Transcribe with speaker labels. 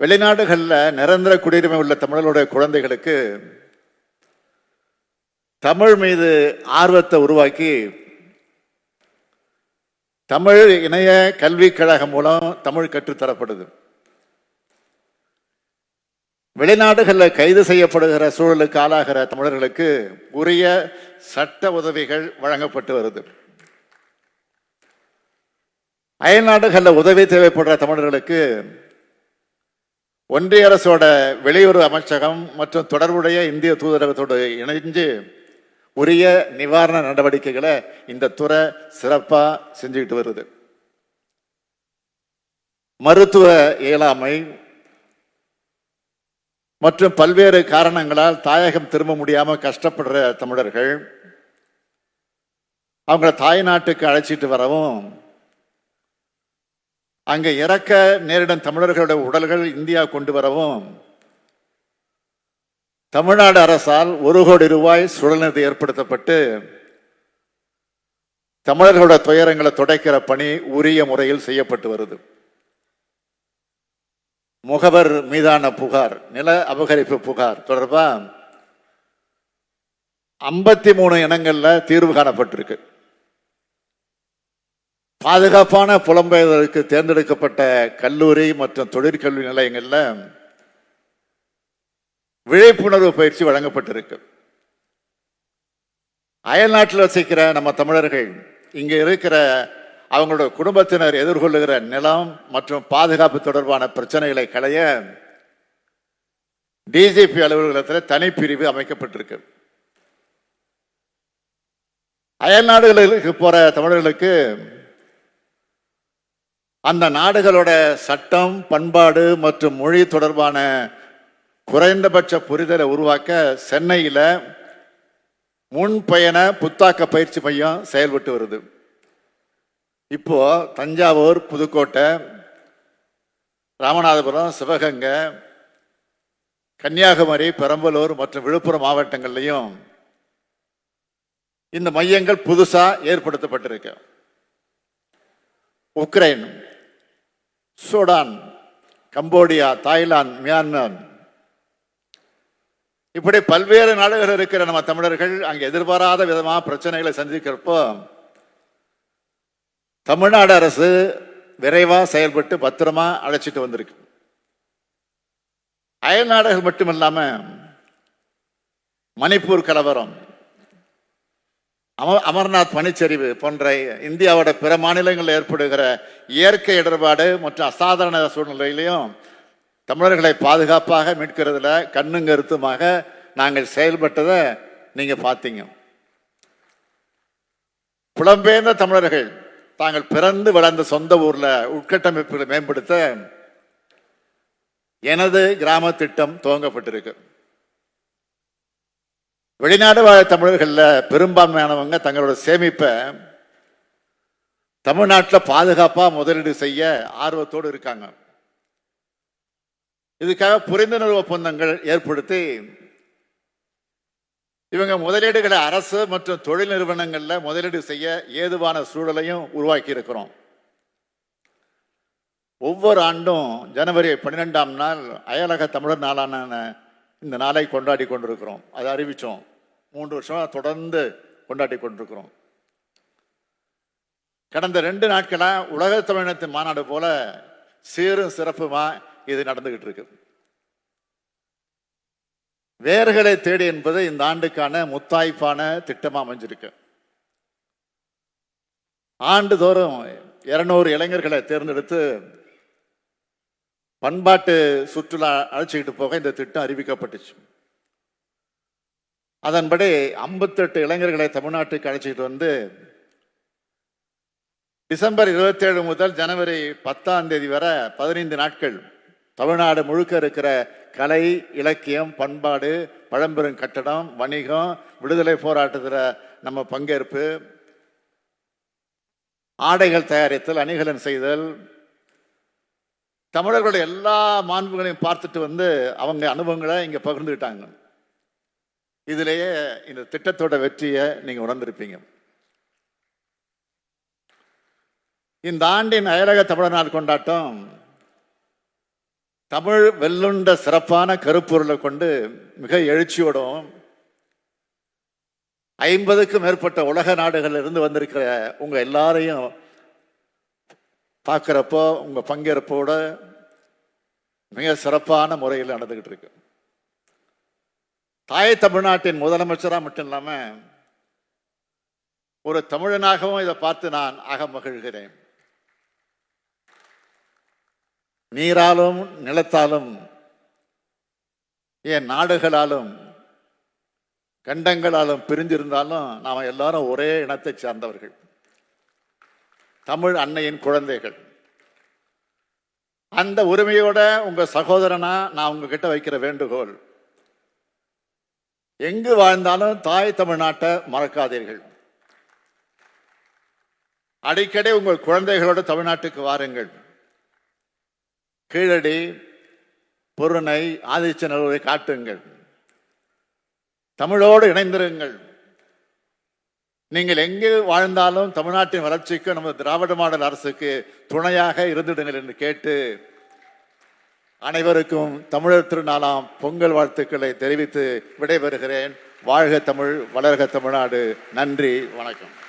Speaker 1: வெளிநாடுகளில் நிரந்தர குடியுரிமை உள்ள தமிழர்களுடைய குழந்தைகளுக்கு தமிழ் மீது ஆர்வத்தை உருவாக்கி தமிழ் இணைய கல்விக் கழகம் மூலம் தமிழ் கற்றுத்தரப்படுது. வெளிநாடுகளில் கைது செய்யப்படுகிற சூழலுக்கு ஆளாகிற தமிழர்களுக்கு உரிய சட்ட உதவிகள் வழங்கப்பட்டு வருது. அயல்நாடுகளில் உதவி தேவைப்படுற தமிழர்களுக்கு ஒன்றிய அரசோட வெளியுறவு அமைச்சகம் மற்றும் தொடர்புடைய இந்திய தூதரகத்தோடு இணைஞ்சு உரிய நிவாரண நடவடிக்கைகளை இந்த துறை சிறப்பாக செஞ்சுக்கிட்டு வருது. மருத்துவ இயலாமை மற்றும் பல்வேறு காரணங்களால் தாயகம் திரும்ப முடியாமல் கஷ்டப்படுற தமிழர்கள் அவங்கள தாய் நாட்டுக்கு அழைச்சிட்டு வரவும் அங்கே இறக்க நேரிடும் தமிழர்களுடைய உடல்கள் இந்தியா கொண்டு வரவும் தமிழ்நாடு அரசால் ஒரு கோடி ரூபாய் சுழல்நிதி ஏற்படுத்தப்பட்டு தமிழர்களோட துயரங்களை துடைக்கிற பணி உரிய முறையில் செய்யப்பட்டு வருது. முகவர் மீதான புகார் நில அபகரிப்பு புகார் தொடர்பா ஐம்பத்தி மூணு இனங்கள்ல தீர்வு காணப்பட்டிருக்கு. பாதுகாப்பான புலம்பெயர்களுக்கு தேர்ந்தெடுக்கப்பட்ட கல்லூரி மற்றும் தொழிற்கல்வி நிலையங்களில் விழிப்புணர்வு பயிற்சி வழங்கப்பட்டிருக்கு. அயல்நாட்டில் வசிக்கிற நம்ம தமிழர்கள் இங்கே இருக்கிற அவங்களோட குடும்பத்தினர் எதிர்கொள்ளுகிற நிலம் மற்றும் பாதுகாப்பு தொடர்பான பிரச்சனைகளை களைய டிஜிபி அலுவலகத்தில் தனிப்பிரிவு அமைக்கப்பட்டிருக்கு. அயல்நாடுகளுக்கு போகிற போற தமிழர்களுக்கு அந்த நாடுகளோட சட்டம் பண்பாடு மற்றும் மொழி தொடர்பான குறைந்தபட்ச புரிதலை உருவாக்க சென்னையில் முன்பயண புத்தாக்க பயிற்சி மையம் செயல்பட்டு வருது. இப்போ தஞ்சாவூர் புதுக்கோட்டை ராமநாதபுரம் சிவகங்கை கன்னியாகுமரி பெரம்பலூர் மற்றும் விழுப்புரம் மாவட்டங்கள்லையும் இந்த மையங்கள் புதுசாக ஏற்படுத்தப்பட்டிருக்கு. Ukraine Sudan Cambodia Thailand Myanmar. இப்படி பல்வேறு நாடுகள் இருக்கிற நம்ம தமிழர்கள் அங்கே எதிர்பாராத விதமாக பிரச்சனைகளை சந்திக்கிறப்போ தமிழ்நாடு அரசு விரைவாக செயல்பட்டு பத்திரமா அழைச்சிட்டு வந்திருக்கு. அயல் நாடுகள் மட்டுமில்லாம மணிப்பூர் கலவரம் அம- அமர்நாத் பனிச்சரிவு போன்ற இந்தியாவோட பிற மாநிலங்களில் ஏற்படுகிற இயற்கை இடர்பாடு மற்றும் அசாதாரண சூழ்நிலையிலையும் தமிழர்களை பாதுகாப்பாக மீட்கிறதுல கண்ணும் கருத்துமாக நாங்கள் செயல்பட்டதை நீங்க பார்த்தீங்க. புலம்பெயர்ந்த தமிழர்கள் தாங்கள் பிறந்து வளர்ந்த சொந்த ஊர்ல உட்கட்டமைப்புகளை மேம்படுத்த எனது கிராம திட்டம் துவங்கப்பட்டிருக்கு. வெளிநாடு வாழ் தமிழர்களில் பெரும்பான்மையானவங்க தங்களோட சேமிப்பை தமிழ்நாட்டில் பாதுகாப்பாக முதலீடு செய்ய ஆர்வத்தோடு இருக்காங்க. இதுக்காக புரிந்துணர்வு ஒப்பந்தங்கள் ஏற்படுத்தி இவங்க முதலீடுகளை அரசு மற்றும் தொழில் நிறுவனங்களில் முதலீடு செய்ய ஏதுவான சூழலையும் உருவாக்கி இருக்கிறோம். ஒவ்வொரு ஆண்டும் ஜனவரி பன்னிரெண்டாம் நாள் அயலக தமிழர் நாளான இந்த நாளை கொண்டாடி கொண்டிருக்கிறோம். அதை அறிவித்தோம் மூன்று வருஷமாக தொடர்ந்து கொண்டாடி கொண்டிருக்கிறோம். கடந்த ரெண்டு நாட்களா உலக தமிழினத்தின் மாநாடு போல சீரும் சிறப்புமா இது நடந்துகிட்டு இருக்கு. வேர்களை தேடி என்பது இந்த ஆண்டுக்கான முத்தாய்ப்பான திட்டமா அமைஞ்சிருக்கு. ஆண்டுதோறும் இருநூறு இளைஞர்களை தேர்ந்தெடுத்து பண்பாட்டு சுற்றுலா அழைச்சிக்கிட்டு போக இந்த திட்டம் அறிவிக்கப்பட்டுச்சு. அதன்படி ஐம்பத்தெட்டு இளைஞர்களை தமிழ்நாட்டுக்கு அழைச்சிக்கிட்டு வந்து டிசம்பர் 27 முதல் ஜனவரி பத்தாம் தேதி வரை பதினைந்து நாட்கள் தமிழ்நாடு முழுக்க இருக்கிற கலை இலக்கியம் பண்பாடு பழம்பெரும் கட்டடம் வணிகம் விடுதலை போராட்டத்தில் நம்ம பங்கேற்பு ஆடைகள் தயாரித்தல் அணிகலன் செய்தல் தமிழர்களுடைய எல்லா மாண்புகளையும் பார்த்துட்டு வந்து அவங்க அனுபவங்களை இங்கே பகிர்ந்துக்கிட்டாங்க. இதிலேயே இந்த திட்டத்தோட வெற்றியை நீங்கள் உணர்ந்திருப்பீங்க. இந்த ஆண்டின் அயலக தமிழர் நாள் கொண்டாட்டம் தமிழ் வெல்லுண்ட சிறப்பான கருப்பொருளை கொண்டு மிக எழுச்சியோடும் ஐம்பதுக்கும் மேற்பட்ட உலக நாடுகளில் இருந்து வந்திருக்கிற உங்கள் எல்லாரையும் பார்க்குறப்போ உங்கள் பங்கேற்போட மிக சிறப்பான முறையில் நடந்துக்கிட்டு இருக்கு. தாய் தமிழ்நாட்டின் முதலமைச்சராக மட்டும் இல்லாமல் ஒரு தமிழனாகவும் இதை பார்த்து நான் அக மகிழ்கிறேன். நீராலும் நிலத்தாலும் ஏன் நாடுகளாலும் கண்டங்களாலும் பிரிஞ்சிருந்தாலும் நாம் எல்லாரும் ஒரே இனத்தை சார்ந்தவர்கள். தமிழ் அன்னையின் குழந்தைகள். அந்த உரிமையோட உங்க சகோதரனா நான் உங்ககிட்ட வைக்கிற வேண்டுகோள். எங்கு வாழ்ந்தாலும் தாய் தமிழ்நாட்டை மறக்காதீர்கள். அடிக்கடி உங்கள் குழந்தைகளோட தமிழ்நாட்டுக்கு வாருங்கள். கீழடி பொருணை ஆதிச்சநல்லூரை காட்டுங்கள். தமிழோடு இணைந்திருங்கள். நீங்கள் எங்கு வாழ்ந்தாலும் தமிழ்நாட்டின் வளர்ச்சிக்கு நமது திராவிட மாடல் அரசுக்கு துணையாக இருந்துடுங்கள் என்று கேட்டு அனைவருக்கும் தமிழர் திருநாளாம் பொங்கல் வாழ்த்துக்களை தெரிவித்து விடைபெறுகிறேன். வாழ்க தமிழ் வளர்க தமிழ்நாடு. நன்றி வணக்கம்.